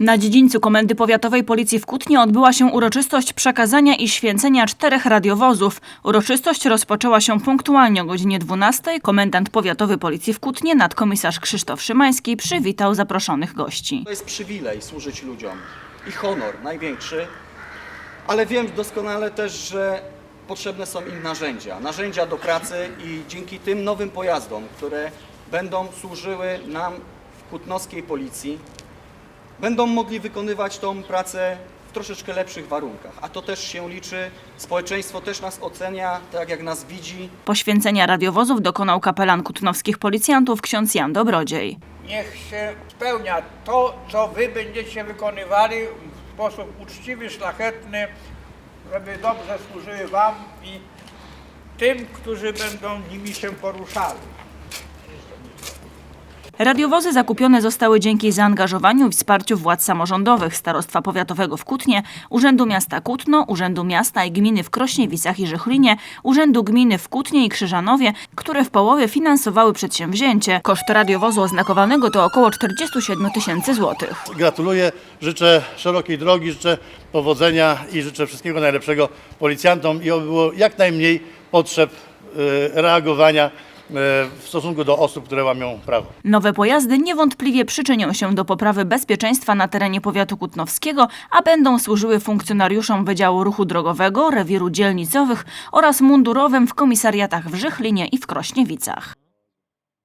Na dziedzińcu Komendy Powiatowej Policji w Kutnie odbyła się uroczystość przekazania i święcenia czterech radiowozów. Uroczystość rozpoczęła się punktualnie o godzinie 12. Komendant Powiatowy Policji w Kutnie, nadkomisarz Krzysztof Szymański, przywitał zaproszonych gości. To jest przywilej służyć ludziom i honor największy, ale wiem doskonale też, że potrzebne są im narzędzia, narzędzia do pracy i dzięki tym nowym pojazdom, które będą służyły nam w kutnowskiej policji, będą mogli wykonywać tą pracę w troszeczkę lepszych warunkach. A to też się liczy, społeczeństwo też nas ocenia, tak jak nas widzi, Poświęcenia radiowozów dokonał kapelan kutnowskich policjantów ksiądz Jan Dobrodziej. Niech się spełnia to, co wy będziecie wykonywali w sposób uczciwy, szlachetny, żeby dobrze służyły wam i tym, którzy będą nimi się poruszali. Radiowozy zakupione zostały dzięki zaangażowaniu i wsparciu władz samorządowych Starostwa Powiatowego w Kutnie, Urzędu Miasta Kutno, Urzędu Miasta i Gminy w Krośniewicach i Żychlinie, Urzędu Gminy w Kutnie i Krzyżanowie, które w połowie finansowały przedsięwzięcie. Koszt radiowozu oznakowanego to około 47 tysięcy złotych. Gratuluję, życzę szerokiej drogi, życzę powodzenia i życzę wszystkiego najlepszego policjantom i oby było jak najmniej potrzeb e, reagowania w stosunku do osób, które łamią prawo. Nowe pojazdy niewątpliwie przyczynią się do poprawy bezpieczeństwa na terenie powiatu kutnowskiego, a będą służyły funkcjonariuszom Wydziału Ruchu Drogowego, rewiru dzielnicowych oraz mundurowym w komisariatach w Żychlinie i w Krośniewicach.